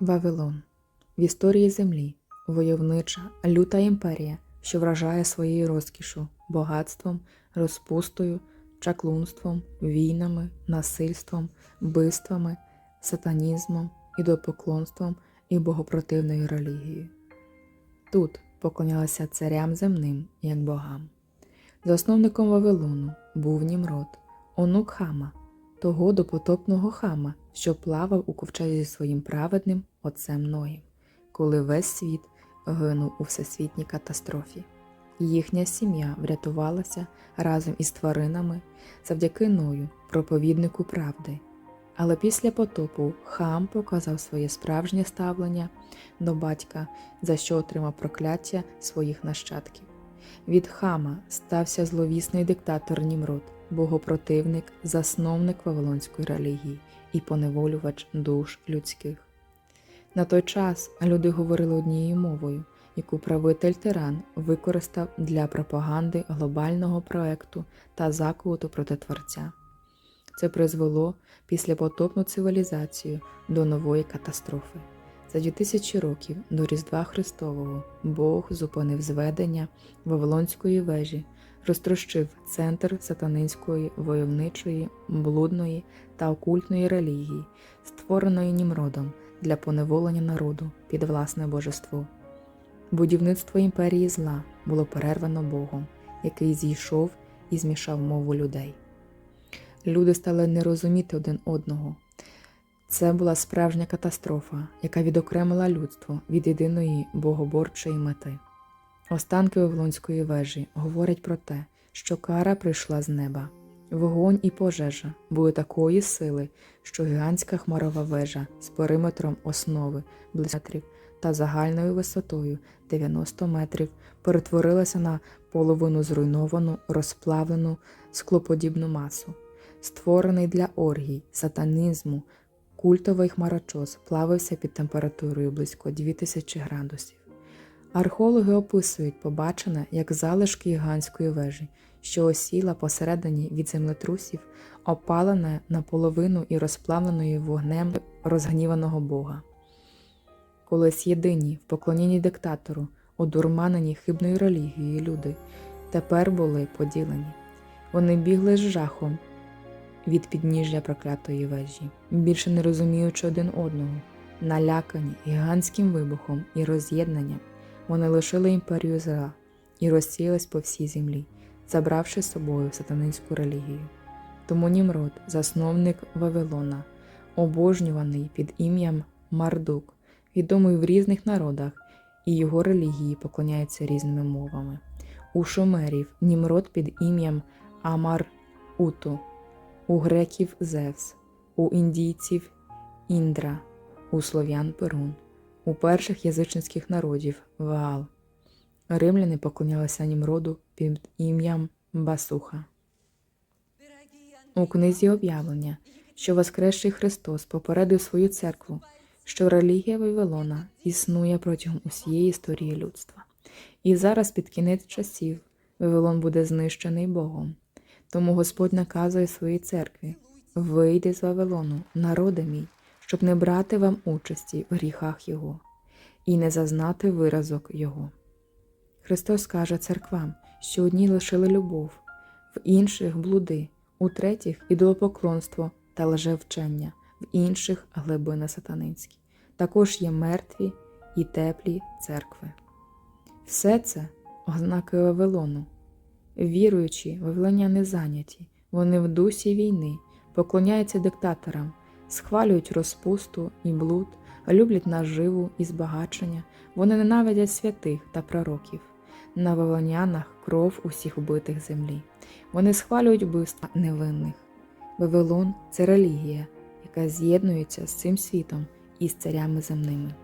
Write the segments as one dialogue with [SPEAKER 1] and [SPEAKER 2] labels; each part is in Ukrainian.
[SPEAKER 1] Вавилон в історії землі войовнича, люта імперія, що вражає своєю розкішу, багатством, розпустою, чаклунством, війнами, насильством, вбивствами, сатанізмом, ідолопоклонством і богопротивною релігією. Тут поклонялися царям земним, як богам. Засновником Вавилону був Німрод, онук Хама, того допотопного хама, що плавав у ковчезі зі своїм праведним отцем Ноєм, коли весь світ гинув у всесвітній катастрофі. Їхня сім'я врятувалася разом із тваринами завдяки Ною, проповіднику правди. Але після потопу хам показав своє справжнє ставлення до батька, за що отримав прокляття своїх нащадків. Від хама стався зловісний диктатор Німрод, богопротивник, засновник Вавилонської релігії і поневолювач душ людських. На той час люди говорили однією мовою, яку правитель тиран використав для пропаганди глобального проекту та заколоту проти Творця. Це призвело післяпотопну цивілізацію до нової катастрофи. За 2000 років до Різдва Христового Бог зупинив зведення Вавилонської вежі, розтрощив центр сатанинської войовничої, блудної та окультної релігії, створеної Німродом для поневолення народу під власне божество. Будівництво імперії зла було перервано Богом, який зійшов і змішав мову людей. Люди стали не розуміти один одного. Це була справжня катастрофа, яка відокремила людство від єдиної богоборчої мети. Останки Вавилонської вежі говорять про те, що кара прийшла з неба. Вогонь і пожежа були такої сили, що гігантська хмарова вежа з периметром основи метрів та загальною висотою 90 метрів перетворилася на половину зруйновану, розплавлену склоподібну масу. Створений для оргій, сатанізму, культовий хмарочос плавився під температурою близько 2000 градусів. Археологи описують побачене як залишки гігантської вежі, що осіла посередині від землетрусів, опалена наполовину і розплавленої вогнем розгніваного Бога. Колись єдині в поклонінні диктатору, одурманені хибною релігією люди, тепер були поділені. Вони бігли з жахом від підніжжя проклятої вежі, більше не розуміючи один одного, налякані гігантським вибухом і роз'єднанням, вони лишили імперію зла і розсіялись по всій землі, забравши з собою сатанинську релігію. Тому Німрод, засновник Вавилона, обожнюваний під ім'ям Мардук, відомий в різних народах, і його релігії поклоняються різними мовами. У шумерів Німрод під ім'ям Амар Уту, у греків Зевс, у індійців Індра, у слов'ян Перун, у перших язичницьких народів Ваал. Римляни поклонялися Німроду під ім'ям Басуха. У книзі об'явлення, що Воскресший Христос попередив свою церкву, що релігія Вавилона існує протягом усієї історії людства. І зараз під кінець часів Вавилон буде знищений Богом. Тому Господь наказує своїй церкві вийди з Вавилону, народи мій, щоб не брати вам участі в гріхах Його і не зазнати виразок Його. Христос каже церквам, що одні лишили любов, в інших блуди, у третіх ідолопоклонство та лжевчення, в інших глибини сатанинські. Також є мертві і теплі церкви. Все це ознаки Вавилону. Віруючі, вавилоняни зайняті, вони в дусі війни, поклоняються диктаторам, схвалюють розпусту і блуд, люблять наживу і збагачення, вони ненавидять святих та пророків. На вавилонянах кров усіх убитих землі. Вони схвалюють вбивства невинних. Вавилон це релігія, яка з'єднується з цим світом і з царями земними.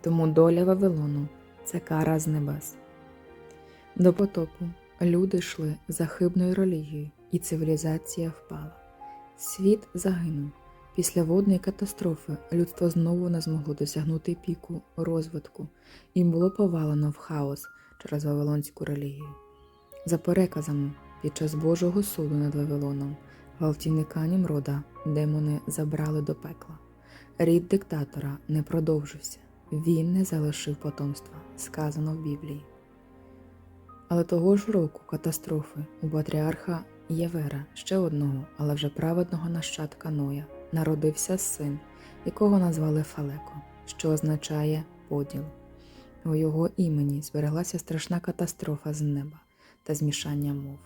[SPEAKER 1] Тому доля Вавилону це кара з небес. До потопу люди йшли за хибною релігією, і цивілізація впала. Світ загинув. Після водної катастрофи людство знову не змогло досягнути піку розвитку і було повалено в хаос через Вавилонську релігію. За переказами, під час Божого суду над Вавилоном, гвалтівника Німрода демони забрали до пекла. Рід диктатора не продовжився, він не залишив потомства, сказано в Біблії. Але того ж року катастрофи у патріарха Євера, ще одного, але вже праведного нащадка Ноя, народився син, якого назвали Фалеко, що означає поділ. У його імені збереглася страшна катастрофа з неба та змішання мов.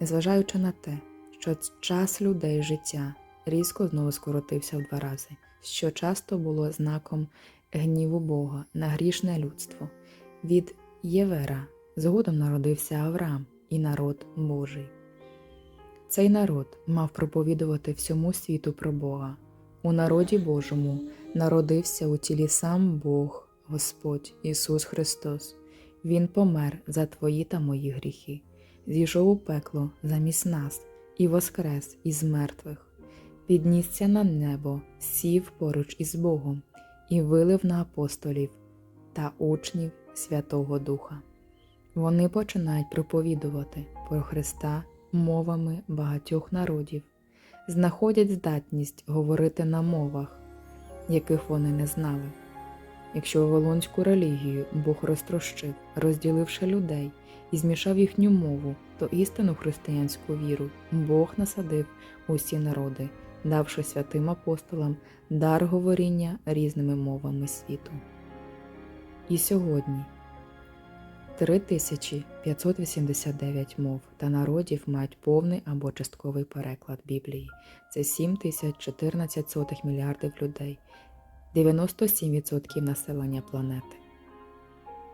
[SPEAKER 1] Незважаючи на те, що час людей життя різко знову скоротився в два рази, що часто було знаком гніву Бога на грішне людство. Від Євера згодом народився Авраам і народ Божий. Цей народ мав проповідувати всьому світу про Бога. У народі Божому народився у тілі сам Бог, Господь Ісус Христос. Він помер за твої та мої гріхи, зійшов у пекло замість нас і воскрес із мертвих, піднісся на небо, сів поруч із Богом і вилив на апостолів та учнів Святого Духа. Вони починають проповідувати про Христа мовами багатьох народів, знаходять здатність говорити на мовах, яких вони не знали. Якщо Вавилонську релігію Бог розтрощив, розділивши людей і змішав їхню мову, то істинну християнську віру Бог насадив усі народи, давши святим апостолам дар говоріння різними мовами світу. І сьогодні 3589 мов та народів мають повний або частковий переклад Біблії. Це 7014 мільярдів людей, 97% населення планети.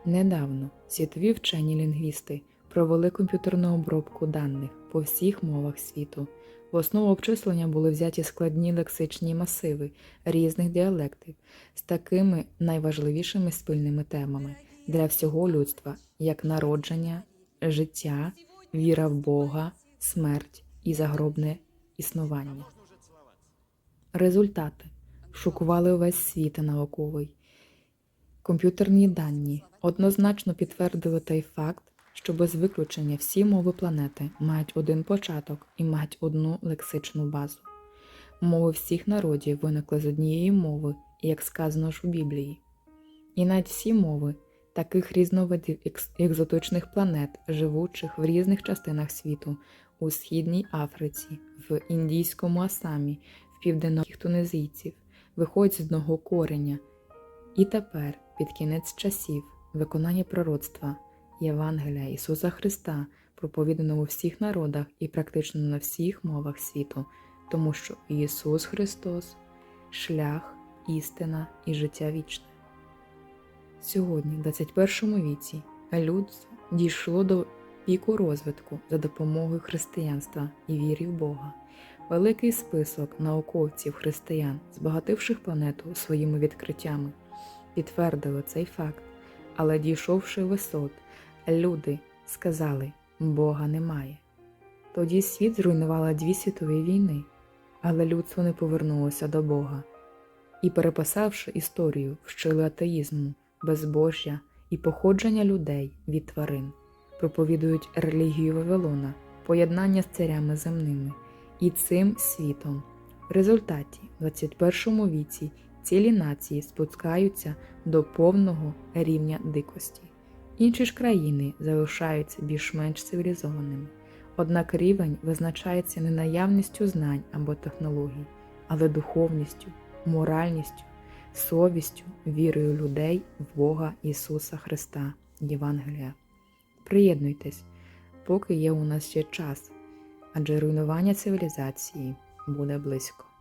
[SPEAKER 1] Недавно світові вчені лінгвісти провели комп'ютерну обробку даних по всіх мовах світу. В основу обчислення були взяті складні лексичні масиви різних діалектів з такими найважливішими спільними темами для всього людства, як народження, життя, віра в Бога, смерть і загробне існування. Результати шокували увесь світ науковий. Комп'ютерні дані однозначно підтвердили той факт, що без виключення всі мови планети мають один початок і мають одну лексичну базу. Мови всіх народів виникли з однієї мови, як сказано ж у Біблії. І навіть всі мови таких різновидів екзотичних планет, живучих в різних частинах світу, у Східній Африці, в Індійському Асамі, в південних тунезійців, виходять з одного кореня. І тепер, під кінець часів, виконання пророцтва Євангелія Ісуса Христа проповідано у всіх народах і практично на всіх мовах світу, тому що Ісус Христос шлях, істина і життя вічне. Сьогодні, в 21 віці, людство дійшло до піку розвитку за допомогою християнства і віри в Бога. Великий список науковців християн, збагативших планету своїми відкриттями, підтвердили цей факт, але дійшовши висот, люди сказали Бога немає. Тоді світ зруйнувала дві світові війни, але людство не повернулося до Бога. І, переписавши історію, вчили атеїзму, безбожжя і походження людей від тварин, проповідують релігію Вавилона, поєднання з царями земними і цим світом. В результаті, в 21 віці, цілі нації спускаються до повного рівня дикості. Інші ж країни залишаються більш-менш цивілізованими. Однак рівень визначається не наявністю знань або технологій, але духовністю, моральністю, совістю, вірою людей в Бога Ісуса Христа, Євангелія. Приєднуйтесь, поки є у нас ще час, адже руйнування цивілізації буде близько.